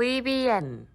VBN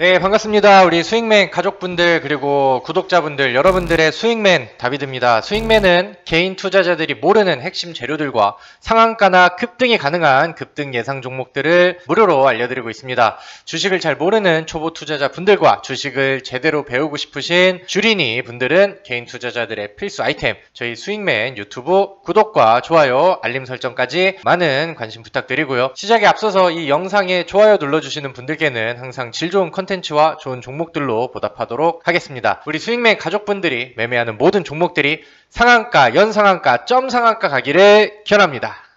네, 반갑습니다. 우리 스윙맨 가족분들 그리고 구독자분들 여러분들의 스윙맨 다비드입니다. 스윙맨은 개인 투자자들이 모르는 핵심 재료들과 상한가나 급등이 가능한 급등 예상 종목들을 무료로 알려드리고 있습니다. 주식을 잘 모르는 초보 투자자 분들과 주식을 제대로 배우고 싶으신 주린이 분들은 개인 투자자들의 필수 아이템 저희 스윙맨 유튜브 구독과 좋아요 알림 설정까지 많은 관심 부탁드리고요. 시작에 앞서서 이 영상에 좋아요 눌러주시는 분들께는 항상 질 좋은 컨텐츠 와 좋은 종목들로 보답하도록 하겠습니다. 우리 스윙맨 가족분들이 매매하는 모든 종목들이 상한가, 연상한가, 점상한가 가기를 기원합니다.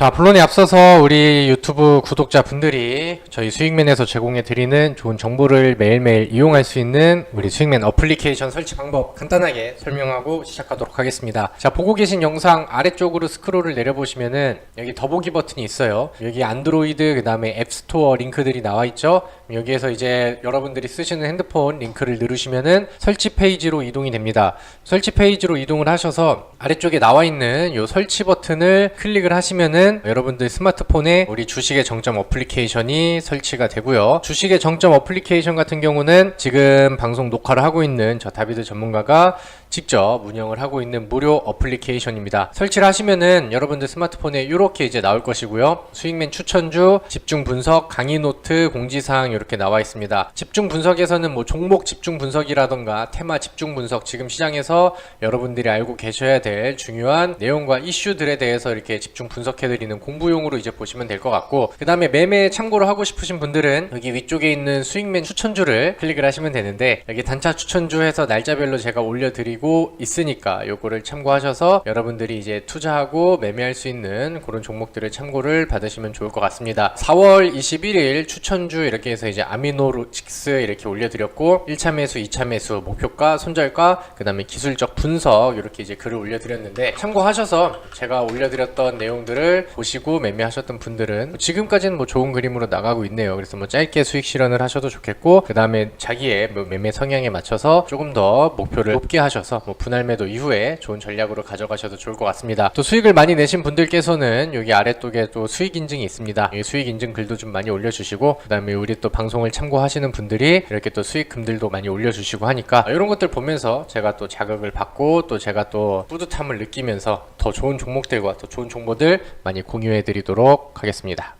자, 본론에 앞서서 우리 유튜브 구독자분들이 저희 수익맨에서 제공해 드리는 좋은 정보를 매일매일 이용할 수 있는 우리 수익맨 어플리케이션 설치 방법 간단하게 설명하고 시작하도록 하겠습니다. 자, 보고 계신 영상 아래쪽으로 스크롤을 내려보시면은 여기 더보기 버튼이 있어요. 여기 안드로이드 그 다음에 앱스토어 링크들이 나와 있죠. 여기에서 이제 여러분들이 쓰시는 핸드폰 링크를 누르시면은 설치 페이지로 이동이 됩니다. 설치 페이지로 이동을 하셔서 아래쪽에 나와 있는 요 설치 버튼을 클릭을 하시면은 여러분들 스마트폰에 우리 주식의 정점 어플리케이션이 설치가 되고요. 주식의 정점 어플리케이션 같은 경우는 지금 방송 녹화를 하고 있는 저 다비드 전문가가 직접 운영을 하고 있는 무료 어플리케이션입니다. 설치를 하시면은 여러분들 스마트폰에 이렇게 이제 나올 것이고요. 수익맨 추천주, 집중 분석, 강의 노트, 공지사항 이렇게 나와 있습니다. 집중 분석에서는 뭐 종목 집중 분석이라던가 테마 집중 분석 지금 시장에서 여러분들이 알고 계셔야 될 중요한 내용과 이슈들에 대해서 이렇게 집중 분석해 드리는 공부용으로 이제 보시면 될 것 같고 그 다음에 매매 참고로 하고 싶으신 분들은 여기 위쪽에 있는 수익맨 추천주를 클릭을 하시면 되는데 여기 단차 추천주 해서 날짜별로 제가 올려 드리고 있으니까 요거를 참고하셔서 여러분들이 이제 투자하고 매매할 수 있는 그런 종목들을 참고를 받으시면 좋을 것 같습니다. 4월 21일 추천주 이렇게 해서 이제 아미노로직스 이렇게 올려드렸고 1차 매수, 2차 매수, 목표가, 손절가, 그 다음에 기술적 분석 이렇게 이제 글을 올려드렸는데 참고하셔서 제가 올려드렸던 내용들을 보시고 매매하셨던 분들은 지금까지는 뭐 좋은 그림으로 나가고 있네요. 그래서 뭐 짧게 수익 실현을 하셔도 좋겠고 그 다음에 자기의 뭐 매매 성향에 맞춰서 조금 더 목표를 높게 하셔서 뭐 분할 매도 이후에 좋은 전략으로 가져가셔도 좋을 것 같습니다. 또 수익을 많이 내신 분들께서는 여기 아래 쪽에 또 수익 인증이 있습니다. 이 수익 인증 글도 좀 많이 올려주시고 그 다음에 우리 또 방송을 참고하시는 분들이 이렇게 또 수익 금들도 많이 올려주시고 하니까 이런 것들 보면서 제가 또 자극을 받고 또 제가 또 뿌듯함을 느끼면서 더 좋은 종목들과 더 좋은 정보들 많이 공유해 드리도록 하겠습니다.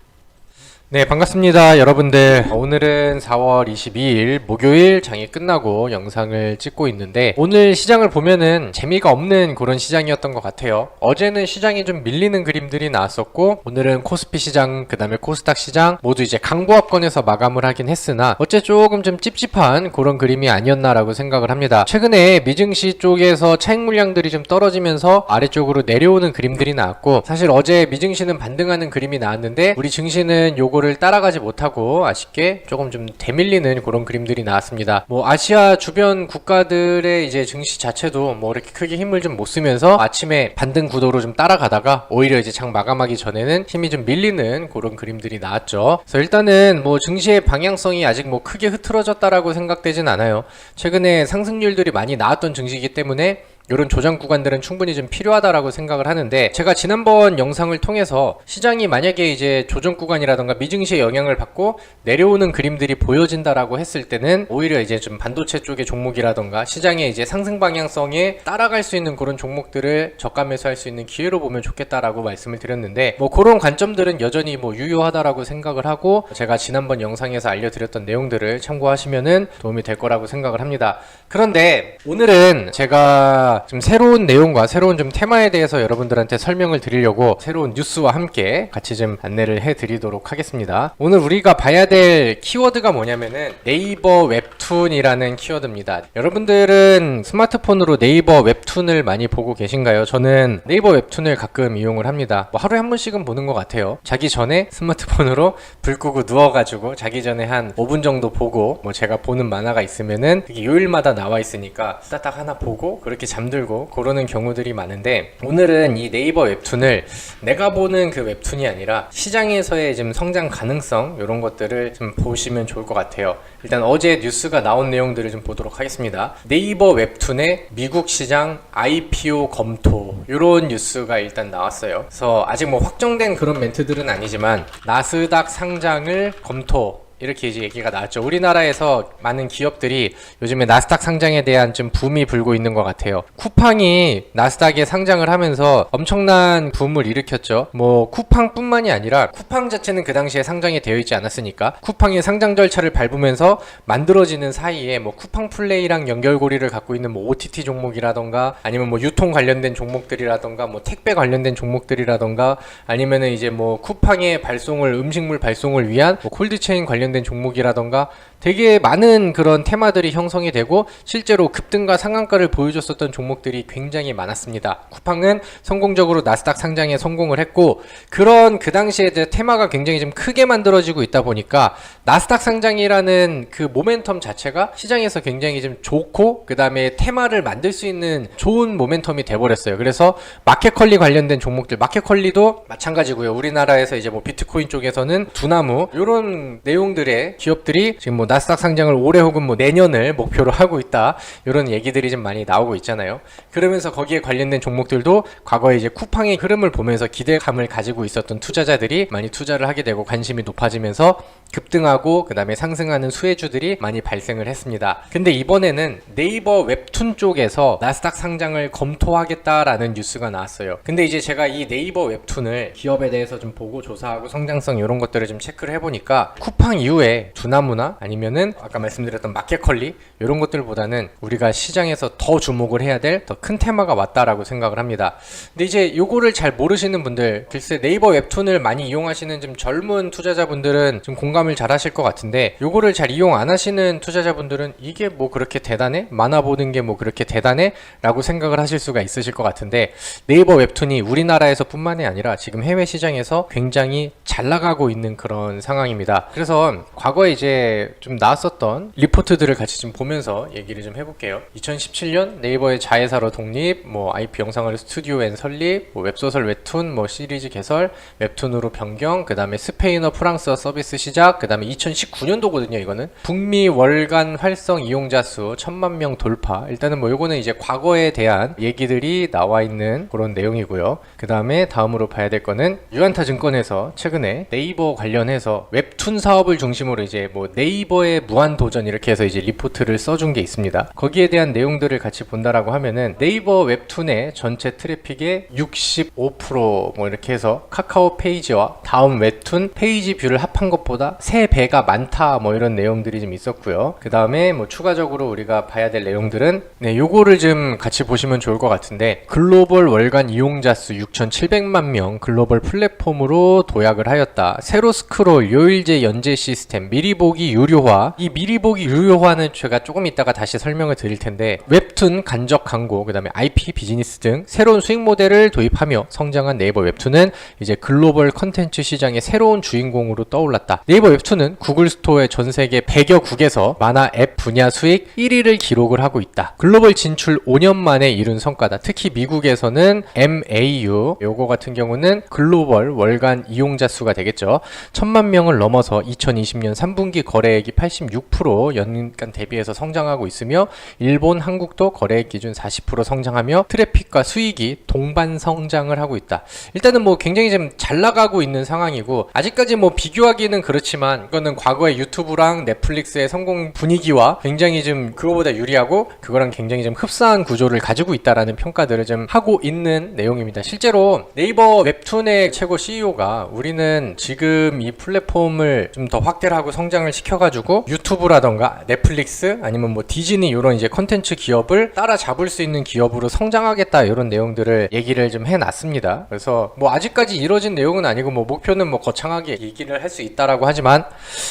네, 반갑습니다. 여러분들. 오늘은 4월 22일 목요일 장이 끝나고 영상을 찍고 있는데 오늘 시장을 보면은 재미가 없는 그런 시장이었던 것 같아요. 어제는 시장이 좀 밀리는 그림들이 나왔었고 오늘은 코스피 시장, 그 다음에 코스닥 시장 모두 이제 강보합권에서 마감을 하긴 했으나 어째 조금 좀 찝찝한 그런 그림이 아니었나라고 생각을 합니다. 최근에 미증시 쪽에서 차익 물량들이 좀 떨어지면서 아래쪽으로 내려오는 그림들이 나왔고 사실 어제 미증시는 반등하는 그림이 나왔는데 우리 증시는 요거 를 따라가지 못하고 아쉽게 조금 좀 대밀리는 그런 그림들이 나왔습니다. 뭐 아시아 주변 국가들의 이제 증시 자체도 뭐 이렇게 크게 힘을 좀 못 쓰면서 아침에 반등 구도로 좀 따라가다가 오히려 이제 장 마감하기 전에는 힘이 좀 밀리는 그런 그림들이 나왔죠. 그래서 일단은 뭐 증시의 방향성이 아직 뭐 크게 흐트러졌다라고 생각되진 않아요. 최근에 상승률들이 많이 나왔던 증시이기 때문에 이런 조정 구간들은 충분히 좀 필요하다라고 생각을 하는데 제가 지난번 영상을 통해서 시장이 만약에 이제 조정 구간이라던가 미증시의 영향을 받고 내려오는 그림들이 보여진다라고 했을 때는 오히려 이제 좀 반도체 쪽의 종목이라던가 시장의 이제 상승 방향성에 따라갈 수 있는 그런 종목들을 저가 매수할 수 있는 기회로 보면 좋겠다라고 말씀을 드렸는데 뭐 그런 관점들은 여전히 뭐 유효하다라고 생각을 하고 제가 지난번 영상에서 알려드렸던 내용들을 참고하시면은 도움이 될 거라고 생각을 합니다. 그런데 오늘은 제가 좀 새로운 내용과 새로운 좀 테마에 대해서 여러분들한테 설명을 드리려고 새로운 뉴스와 함께 같이 좀 안내를 해 드리도록 하겠습니다. 오늘 우리가 봐야 될 키워드가 뭐냐면은 네이버 웹툰이라는 키워드입니다. 여러분들은 스마트폰으로 네이버 웹툰을 많이 보고 계신가요? 저는 네이버 웹툰을 가끔 이용을 합니다. 뭐 하루에 한 번씩은 보는 것 같아요. 자기 전에 스마트폰으로 불 끄고 누워가지고 자기 전에 한 5분 정도 보고 뭐 제가 보는 만화가 있으면은 요일마다 나와 있으니까 따딱 하나 보고 그렇게 잠들 잠들고 그러는 경우들이 많은데 오늘은 이 네이버 웹툰을 내가 보는 그 웹툰이 아니라 시장에서의 지금 성장 가능성 이런 것들을 좀 보시면 좋을 것 같아요. 일단 어제 뉴스가 나온 내용들을 좀 보도록 하겠습니다. 네이버 웹툰의 미국 시장 IPO 검토 이런 뉴스가 일단 나왔어요. 그래서 아직 뭐 확정된 그런 멘트들은 아니지만 나스닥 상장을 검토 이렇게 이제 얘기가 나왔죠. 우리나라에서 많은 기업들이 요즘에 나스닥 상장에 대한 좀 붐이 불고 있는 것 같아요. 쿠팡이 나스닥에 상장을 하면서 엄청난 붐을 일으켰죠. 뭐 쿠팡뿐만이 아니라 쿠팡 자체는 그 당시에 상장이 되어 있지 않았으니까 쿠팡의 상장 절차를 밟으면서 만들어지는 사이에 뭐 쿠팡 플레이랑 연결고리를 갖고 있는 뭐 OTT 종목이라던가 아니면 뭐 유통 관련된 종목들이라던가 뭐 택배 관련된 종목들이라던가 아니면은 이제 뭐 쿠팡의 발송을 음식물 발송을 위한 뭐 콜드체인 관련 된 종목이라던가 되게 많은 그런 테마들이 형성이 되고 실제로 급등과 상한가를 보여줬었던 종목들이 굉장히 많았습니다. 쿠팡은 성공적으로 나스닥 상장에 성공을 했고 그런 그 당시에 테마가 굉장히 좀 크게 만들어지고 있다 보니까 나스닥 상장이라는 그 모멘텀 자체가 시장에서 굉장히 좀 좋고 그 다음에 테마를 만들 수 있는 좋은 모멘텀이 돼버렸어요. 그래서 마켓컬리 관련된 종목들 마켓컬리도 마찬가지고요. 우리나라에서 이제 뭐 비트코인 쪽에서는 두나무 이런 내용들의 기업들이 지금 뭐 나스닥 상장을 올해 혹은 뭐 내년을 목표로 하고 있다 이런 얘기들이 좀 많이 나오고 있잖아요. 그러면서 거기에 관련된 종목들도 과거에 이제 쿠팡의 흐름을 보면서 기대감을 가지고 있었던 투자자들이 많이 투자를 하게 되고 관심이 높아지면서 급등하고 그 다음에 상승하는 수혜주들이 많이 발생을 했습니다. 근데 이번에는 네이버 웹툰 쪽에서 나스닥 상장을 검토하겠다라는 뉴스가 나왔어요. 근데 이제 제가 이 네이버 웹툰을 기업에 대해서 좀 보고 조사하고 성장성 이런 것들을 좀 체크를 해보니까 쿠팡 이후에 두나무나 아니면 은 아까 말씀드렸던 마켓컬리 이런 것들보다는 우리가 시장에서 더 주목을 해야 될 더 큰 테마가 왔다라고 생각을 합니다. 근데 이제 요거를 잘 모르시는 분들 글쎄 네이버 웹툰을 많이 이용하시는 좀 젊은 투자자분들은 좀 공감을 잘 하실 것 같은데 요거를 잘 이용 안 하시는 투자자분들은 이게 뭐 그렇게 대단해? 만화 보는 게 뭐 그렇게 대단해? 라고 생각을 하실 수가 있으실 것 같은데 네이버 웹툰이 우리나라에서 뿐만이 아니라 지금 해외 시장에서 굉장히 잘 나가고 있는 그런 상황입니다. 그래서 과거에 이제 좀 나왔었던 리포트들을 같이 좀 보면서 얘기를 좀 해볼게요. 2017년 네이버의 자회사로 독립, 뭐 IP 영상을 스튜디오 앤 설립, 뭐 웹소설 웹툰, 뭐 시리즈 개설, 웹툰으로 변경, 그 다음에 스페인어 프랑스어 서비스 시작, 그 다음에 2019년도거든요, 이거는. 북미 월간 활성 이용자 수 천만 명 돌파. 일단은 뭐 요거는 이제 과거에 대한 얘기들이 나와 있는 그런 내용이고요. 그 다음에 다음으로 봐야 될 거는 유안타 증권에서 최근에 네이버 관련해서 웹툰 사업을 중심으로 이제 뭐 네이버 의 무한 도전 이렇게 해서 이제 리포트를 써준 게 있습니다. 거기에 대한 내용들을 같이 본다라고 하면은 네이버 웹툰의 전체 트래픽의 65%뭐 이렇게 해서 카카오 페이지와 다음 웹툰 페이지 뷰를 합한 것보다 3배가 많다 뭐 이런 내용들이 좀 있었고요. 그 다음에 뭐 추가적으로 우리가 봐야 될 내용들은 네, 요거를 좀 같이 보시면 좋을 것 같은데 글로벌 월간 이용자 수 6,700만 명 글로벌 플랫폼으로 도약을 하였다. 세로 스크롤 요일제 연재 시스템 미리 보기 유료 화 이 미리 보기 유료화는 제가 조금 이따가 다시 설명을 드릴 텐데 웹툰 간접 광고 그다음에 IP 비즈니스 등 새로운 수익 모델을 도입하며 성장한 네이버 웹툰은 이제 글로벌 컨텐츠 시장의 새로운 주인공으로 떠올랐다. 네이버 웹툰은 구글 스토어의 전 세계 100여 국에서 만화 앱 분야 수익 1위를 기록을 하고 있다. 글로벌 진출 5년 만에 이룬 성과다. 특히 미국에서는 MAU 요거 같은 경우는 글로벌 월간 이용자 수가 되겠죠. 천만 명을 넘어서 2020년 3분기 거래액이 86% 연간 대비해서 성장하고 있으며 일본, 한국도 거래액 기준 40% 성장하며 트래픽과 수익이 동반 성장을 하고 있다. 일단은 뭐 굉장히 좀잘 나가고 있는 상황이고 아직까지 뭐 비교하기는 그렇지만 이거는 과거의 유튜브랑 넷플릭스의 성공 분위기와 굉장히 좀 그거보다 유리하고 그거랑 굉장히 좀 흡사한 구조를 가지고 있다라는 평가들을 좀 하고 있는 내용입니다. 실제로 네이버 웹툰의 최고 CEO가 우리는 지금 이 플랫폼을 좀 더 확대를 하고 성장을 시켜가지고 유튜브라던가 넷플릭스 아니면 뭐 디즈니 이런 이제 컨텐츠 기업을 따라잡을 수 있는 기업으로 성장하겠다 이런 내용들을 얘기를 좀 해놨습니다. 그래서 뭐 아직까지 이뤄진 내용은 아니고 뭐 목표는 뭐 거창하게 얘기를 할 수 있다라고 하지만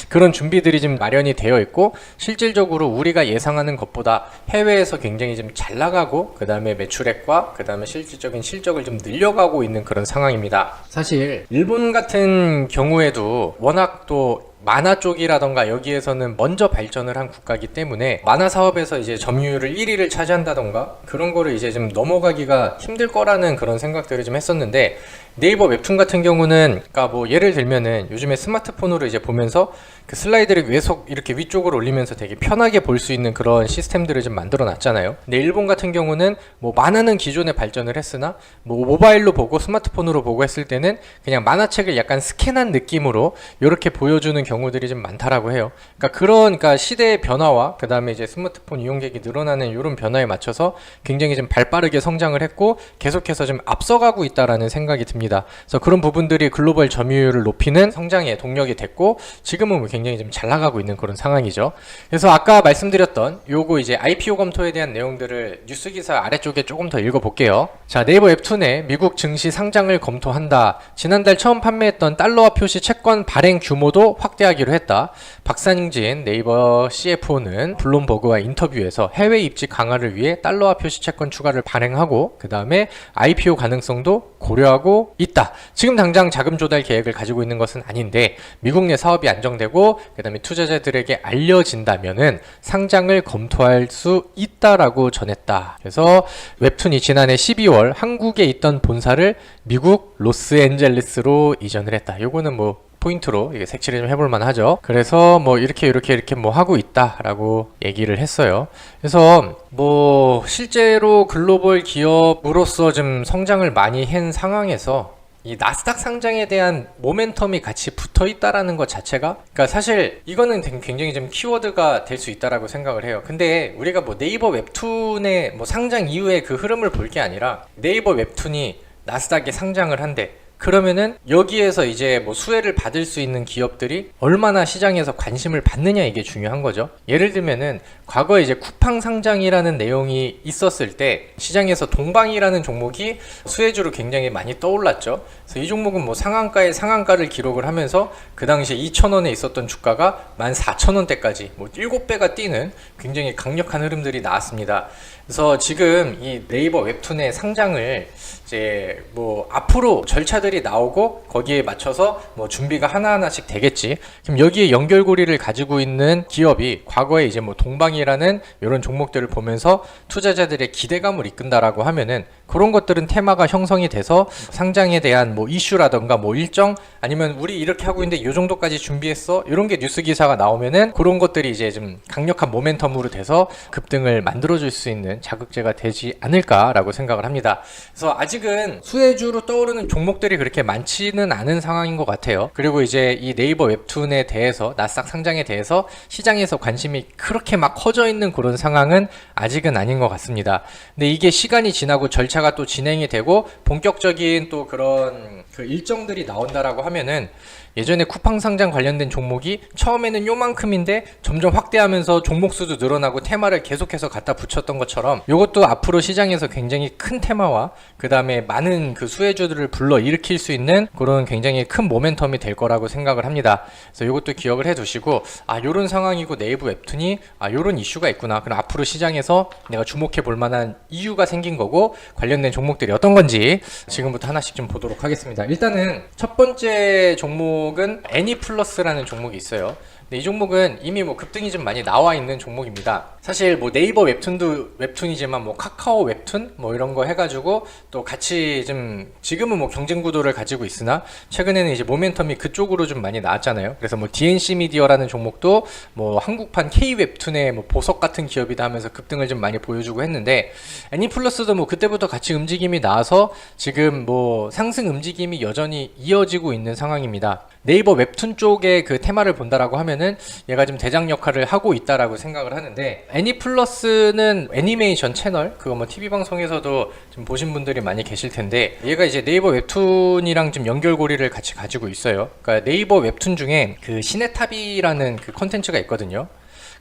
그런 준비들이 좀 마련이 되어 있고 실질적으로 우리가 예상하는 것보다 해외에서 굉장히 좀 잘 나가고 그 다음에 매출액과 그 다음에 실질적인 실적을 좀 늘려가고 있는 그런 상황입니다. 사실 일본 같은 경우에도 워낙 또 만화 쪽이라던가 여기에서는 먼저 발전을 한 국가이기 때문에 만화 사업에서 이제 점유율을 1위를 차지한다던가 그런 거를 이제 좀 넘어가기가 힘들 거라는 그런 생각들을 좀 했었는데 네이버 웹툰 같은 경우는 그러니까 뭐 예를 들면은 요즘에 스마트폰으로 이제 보면서 그 슬라이드를 계속 이렇게 위쪽으로 올리면서 되게 편하게 볼 수 있는 그런 시스템들을 좀 만들어 놨잖아요. 근데 일본 같은 경우는 뭐 만화는 기존에 발전을 했으나 뭐 모바일로 보고 스마트폰으로 보고 했을 때는 그냥 만화책을 약간 스캔한 느낌으로 이렇게 보여주는 경우 들이 좀 많다라고 해요. 그러니까 그런 그러니까 시대의 변화와 그 다음에 이제 스마트폰 이용객이 늘어나는 이런 변화에 맞춰서 굉장히 좀 발빠르게 성장을 했고 계속해서 좀 앞서가고 있다라는 생각이 듭니다. 그래서 그런 부분들이 글로벌 점유율을 높이는 성장의 동력이 됐고 지금은 뭐 굉장히 좀 잘 나가고 있는 그런 상황이죠. 그래서 아까 말씀드렸던 요거 이제 IPO 검토에 대한 내용들을 뉴스 기사 아래쪽에 조금 더 읽어볼게요. 자 네이버 웹툰에 미국 증시 상장을 검토한다. 지난달 처음 판매했던 달러화 표시 채권 발행 규모도 확 대하기로 했다. 박상진 네이버 CFO는 블룸버그와 인터뷰에서 해외 입지 강화를 위해 달러화 표시 채권 추가를 발행하고 그 다음에 IPO 가능성도 고려하고 있다. 지금 당장 자금 조달 계획을 가지고 있는 것은 아닌데 미국 내 사업이 안정되고 그 다음에 투자자들에게 알려진다면은 상장을 검토할 수 있다라고 전했다. 그래서 웹툰이 지난해 12월 한국에 있던 본사를 미국 로스앤젤레스로 이전을 했다. 요거는 뭐 포인트로 이게 색칠을 좀 해볼 만 하죠. 그래서 뭐 이렇게 이렇게 이렇게 뭐 하고 있다 라고 얘기를 했어요. 그래서 뭐 실제로 글로벌 기업으로서 좀 성장을 많이 한 상황에서 이 나스닥 상장에 대한 모멘텀이 같이 붙어 있다라는 것 자체가 그러니까 사실 이거는 굉장히 좀 키워드가 될 수 있다라고 생각을 해요. 근데 우리가 뭐 네이버 웹툰의 뭐 상장 이후의 그 흐름을 볼 게 아니라 네이버 웹툰이 나스닥에 상장을 한대 그러면은 여기에서 이제 뭐 수혜를 받을 수 있는 기업들이 얼마나 시장에서 관심을 받느냐 이게 중요한 거죠. 예를 들면은 과거에 이제 쿠팡 상장이라는 내용이 있었을 때 시장에서 동방이라는 종목이 수혜주로 굉장히 많이 떠올랐죠. 그래서 이 종목은 뭐 상한가에 상한가를 기록을 하면서 그 당시에 2,000원에 있었던 주가가 14,000원대까지 뭐 7배가 뛰는 굉장히 강력한 흐름들이 나왔습니다. 그래서 지금 이 네이버 웹툰의 상장을 이제 뭐 앞으로 절차들이 나오고 거기에 맞춰서 뭐 준비가 하나하나씩 되겠지. 그럼 여기에 연결고리를 가지고 있는 기업이 과거에 이제 뭐 동방이라는 이런 종목들을 보면서 투자자들의 기대감을 이끈다라고 하면은 그런 것들은 테마가 형성이 돼서 상장에 대한 뭐 이슈라던가 뭐 일정 아니면 우리 이렇게 하고 있는데 이 정도까지 준비했어 이런 게 뉴스 기사가 나오면은 그런 것들이 이제 좀 강력한 모멘텀으로 돼서 급등을 만들어줄 수 있는 자극제가 되지 않을까라고 생각을 합니다. 그래서 아직은 수혜주로 떠오르는 종목들이 그렇게 많지는 않은 상황인 것 같아요. 그리고 이제 이 네이버 웹툰에 대해서 나스닥 상장에 대해서 시장에서 관심이 그렇게 막 커져 있는 그런 상황은 아직은 아닌 것 같습니다. 근데 이게 시간이 지나고 절차 가 또 진행이 되고 본격적인 또 그런 그 일정들이 나온다라고 하면은 예전에 쿠팡 상장 관련된 종목이 처음에는 요만큼인데 점점 확대하면서 종목 수도 늘어나고 테마를 계속해서 갖다 붙였던 것처럼 이것도 앞으로 시장에서 굉장히 큰 테마와 그 다음에 많은 그 수혜주들을 불러 일으킬 수 있는 그런 굉장히 큰 모멘텀이 될 거라고 생각을 합니다. 그래서 이것도 기억을 해두시고 아 요런 상황이고 네이버 웹툰이 아 요런 이슈가 있구나. 그럼 앞으로 시장에서 내가 주목해 볼 만한 이유가 생긴 거고 관련 된 종목들이 어떤 건지 지금부터 하나씩 좀 보도록 하겠습니다. 일단은 첫 번째 종목은 애니플러스라는 종목이 있어요. 근데 이 종목은 이미 뭐 급등이 좀 많이 나와 있는 종목입니다. 사실 뭐 네이버 웹툰도 웹툰이지만 뭐 카카오 웹툰 뭐 이런 거 해가지고 또 같이 좀 지금은 뭐 경쟁 구도를 가지고 있으나 최근에는 이제 모멘텀이 그쪽으로 좀 많이 나왔잖아요. 그래서 뭐 DNC 미디어라는 종목도 뭐 한국판 K 웹툰의 뭐 보석 같은 기업이다 하면서 급등을 좀 많이 보여주고 했는데 애니플러스도 뭐 그때부터 같이 움직임이 나와서 지금 뭐 상승 움직임이 여전히 이어지고 있는 상황입니다. 네이버 웹툰 쪽의 그 테마를 본다라고 하면은 얘가 좀 대장 역할을 하고 있다라고 생각을 하는데 애니플러스는 애니메이션 채널 그거 뭐 TV 방송에서도 좀 보신 분들이 많이 계실 텐데 얘가 이제 네이버 웹툰이랑 좀 연결고리를 같이 가지고 있어요. 그러니까 네이버 웹툰 중에 그 시네탑이라는 그 콘텐츠가 있거든요.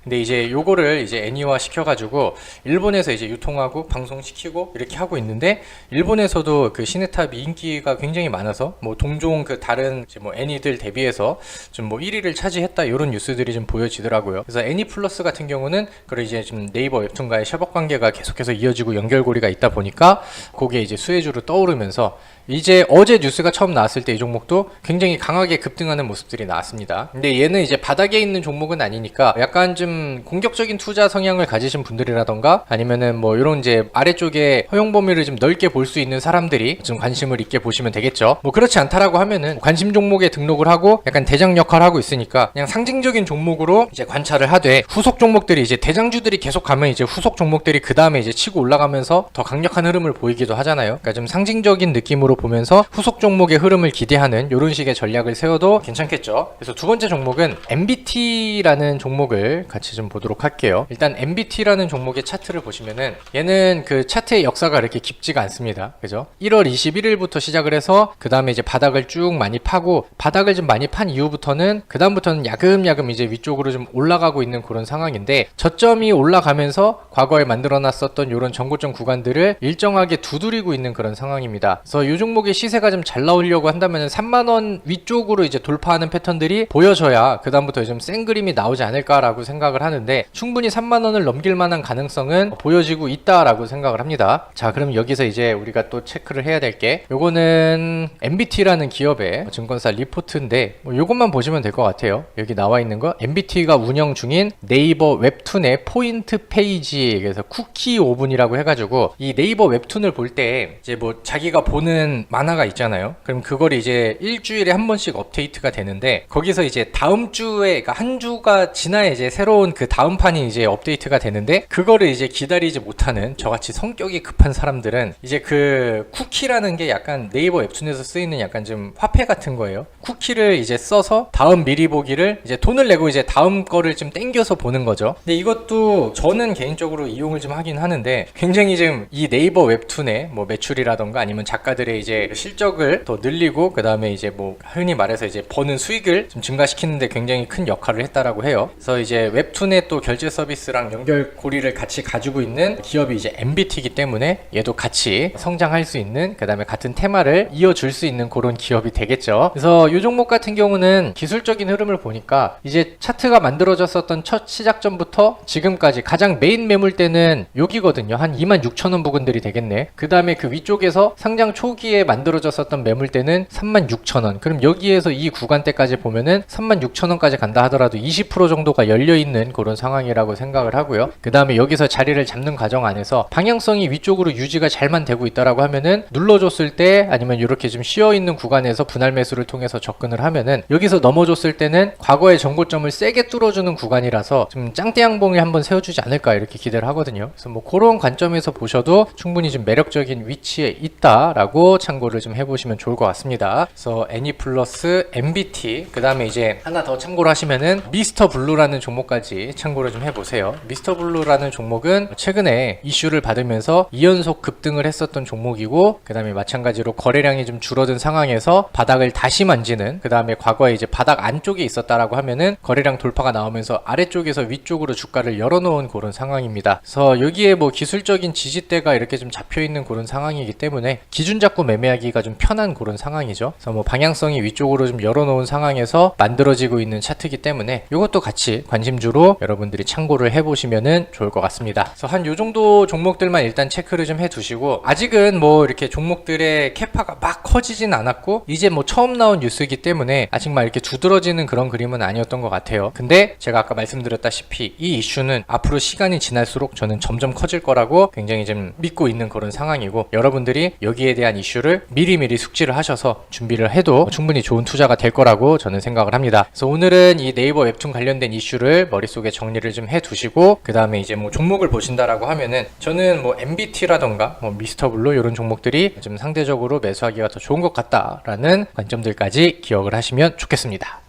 근데 이제 요거를 이제 애니화 시켜가지고 일본에서 이제 유통하고 방송시키고 이렇게 하고 있는데 일본에서도 그 시네탑이 인기가 굉장히 많아서 뭐 동종 그 다른 뭐 애니들 대비해서 좀 뭐 1위를 차지했다 이런 뉴스들이 좀 보여지더라고요. 그래서 애니 플러스 같은 경우는 그런 이제 좀 네이버 웹툰과의 협업 관계가 계속해서 이어지고 연결고리가 있다 보니까 그게 이제 수혜주로 떠오르면서 이제 어제 뉴스가 처음 나왔을 때 이 종목도 굉장히 강하게 급등하는 모습들이 나왔습니다. 근데 얘는 이제 바닥에 있는 종목은 아니니까 약간 좀 공격적인 투자 성향을 가지신 분들이라던가 아니면은 뭐 이런 이제 아래쪽에 허용 범위를 좀 넓게 볼 수 있는 사람들이 좀 관심을 있게 보시면 되겠죠. 뭐 그렇지 않다라고 하면은 관심 종목에 등록을 하고 약간 대장 역할을 하고 있으니까 그냥 상징적인 종목으로 이제 관찰을 하되 후속 종목들이 이제 대장주들이 계속 가면 이제 후속 종목들이 그 다음에 이제 치고 올라가면서 더 강력한 흐름을 보이기도 하잖아요. 그러니까 좀 상징적인 느낌으로 보면서 후속 종목의 흐름을 기대하는 이런 식의 전략을 세워도 괜찮겠죠. 그래서 두 번째 종목은 MBT라는 종목을 같이 좀 보도록 할게요. 일단 MBT라는 종목의 차트를 보시면은 얘는 그 차트의 역사가 이렇게 깊지가 않습니다. 그죠? 1월 21일부터 시작을 해서 그 다음에 이제 바닥을 쭉 많이 파고 바닥을 좀 많이 판 이후부터는 그 다음부터는 야금야금 이제 위쪽으로 좀 올라가고 있는 그런 상황인데 저점이 올라가면서 과거에 만들어놨었던 이런 정고점 구간들을 일정하게 두드리고 있는 그런 상황입니다. 그래서 이 종목의 시세가 좀 잘 나오려고 한다면 3만 원 위쪽으로 이제 돌파하는 패턴들이 보여져야 그 다음부터 좀 센 그림이 나오지 않을까라고 생각을 하는데 충분히 3만 원을 넘길 만한 가능성은 보여지고 있다라고 생각을 합니다. 자, 그럼 여기서 이제 우리가 또 체크를 해야 될 게 요거는 MBT라는 기업의 증권사 리포트인데 뭐 요것만 보시면 될 것 같아요. 여기 나와 있는 거 MBT가 운영 중인 네이버 웹툰의 포인트 페이지 그래서 쿠키 오븐이라고 해가지고 이 네이버 웹툰을 볼 때 이제 뭐 자기가 보는 만화가 있잖아요. 그럼 그걸 이제 일주일에 한 번씩 업데이트가 되는데 거기서 이제 다음 주에 그러니까 한 주가 지나야 이제 새로운 그 다음 판이 이제 업데이트가 되는데 그거를 이제 기다리지 못하는 저같이 성격이 급한 사람들은 이제 그 쿠키라는 게 약간 네이버 웹툰에서 쓰이는 약간 좀 화폐 같은 거예요. 쿠키를 이제 써서 다음 미리 보기를 이제 돈을 내고 이제 다음 거를 좀 땡겨서 보는 거죠. 근데 이것도 저는 개인적으로 이용을 좀 하긴 하는데 굉장히 지금 이 네이버 웹툰의 뭐 매출이라던가 아니면 작가들의 이제 실적을 더 늘리고 그 다음에 이제 뭐 흔히 말해서 이제 버는 수익을 좀 증가시키는데 굉장히 큰 역할을 했다라고 해요. 그래서 이제 웹툰의 또 결제 서비스랑 연결 고리를 같이 가지고 있는 기업이 이제 MBT이기 때문에 얘도 같이 성장할 수 있는 그 다음에 같은 테마를 이어줄 수 있는 그런 기업이 되겠죠. 그래서 이 종목 같은 경우는 기술적인 흐름을 보니까 이제 차트가 만들어졌었던 첫 시작점부터 지금까지 가장 메인 매물대는 여기거든요. 한 2만 6천 원 부근들이 되겠네. 그 다음에 그 위쪽에서 상장 초기 에 만들어졌었던 매물대는 3만 6천 원. 그럼 여기에서 이 구간대까지 보면은 3만 6천 원까지 간다 하더라도 20% 정도가 열려 있는 그런 상황이라고 생각을 하고요. 그 다음에 여기서 자리를 잡는 과정 안에서 방향성이 위쪽으로 유지가 잘만 되고 있다라고 하면은 눌러줬을 때 아니면 이렇게 좀 쉬어 있는 구간에서 분할 매수를 통해서 접근을 하면은 여기서 넘어줬을 때는 과거의 정고점을 세게 뚫어주는 구간이라서 좀 짱대 양봉이 한번 세워주지 않을까 이렇게 기대를 하거든요. 그래서 뭐 그런 관점에서 보셔도 충분히 좀 매력적인 위치에 있다라고 참고를 좀 해보시면 좋을 것 같습니다. 그래서 애니 플러스 MBT 그 다음에 이제 하나 더 참고를 하시면은 미스터 블루라는 종목까지 참고를 좀 해보세요. 미스터 블루라는 종목은 최근에 이슈를 받으면서 2연속 급등을 했었던 종목이고 그 다음에 마찬가지로 거래량이 좀 줄어든 상황에서 바닥을 다시 만지는 그 다음에 과거에 이제 바닥 안쪽에 있었다라고 하면은 거래량 돌파가 나오면서 아래쪽에서 위쪽으로 주가를 열어놓은 그런 상황입니다. 그래서 여기에 뭐 기술적인 지지대가 이렇게 좀 잡혀 있는 그런 상황이기 때문에 기준 잡고 매매하기가 좀 편한 그런 상황이죠. 그래서 뭐 방향성이 위쪽으로 좀 열어놓은 상황에서 만들어지고 있는 차트이기 때문에 이것도 같이 관심주로 여러분들이 참고를 해보시면은 좋을 것 같습니다. 그래서 한 요 정도 종목들만 일단 체크를 좀 해두시고 아직은 뭐 이렇게 종목들의 캐파가 막 커지진 않았고 이제 뭐 처음 나온 뉴스이기 때문에 아직 막 이렇게 두드러지는 그런 그림은 아니었던 것 같아요. 근데 제가 아까 말씀드렸다시피 이 이슈는 앞으로 시간이 지날수록 저는 점점 커질 거라고 굉장히 좀 믿고 있는 그런 상황이고 여러분들이 여기에 대한 이슈 를 미리미리 숙지를 하셔서 준비를 해도 충분히 좋은 투자가 될 거라고 저는 생각을 합니다. 그래서 오늘은 이 네이버 웹툰 관련된 이슈를 머릿속에 정리를 좀 해두시고 그 다음에 이제 뭐 종목을 보신다라고 하면은 저는 뭐 MBT라던가 뭐 미스터블루 이런 종목들이 좀 상대적으로 매수하기가 더 좋은 것 같다라는 관점들까지 기억을 하시면 좋겠습니다.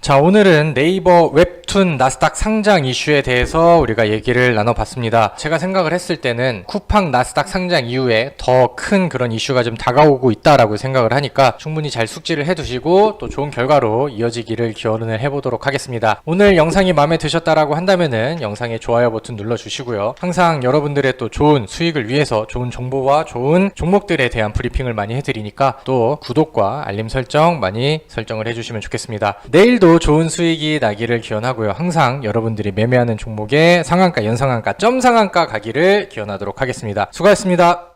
자 오늘은 네이버 웹 웹툰 나스닥 상장 이슈에 대해서 우리가 얘기를 나눠봤습니다. 제가 생각을 했을 때는 쿠팡 나스닥 상장 이후에 더 큰 그런 이슈가 좀 다가오고 있다라고 생각을 하니까 충분히 잘 숙지를 해두시고 또 좋은 결과로 이어지기를 기원을 해보도록 하겠습니다. 오늘 영상이 마음에 드셨다라고 한다면은 영상에 좋아요 버튼 눌러주시고요. 항상 여러분들의 또 좋은 수익을 위해서 좋은 정보와 좋은 종목들에 대한 브리핑을 많이 해드리니까 또 구독과 알림 설정 많이 설정을 해주시면 좋겠습니다. 내일도 좋은 수익이 나기를 기원 하고요. 항상 여러분들이 매매하는 종목의 상한가, 연상한가, 점 상한가 가기를 기원하도록 하겠습니다. 수고하셨습니다.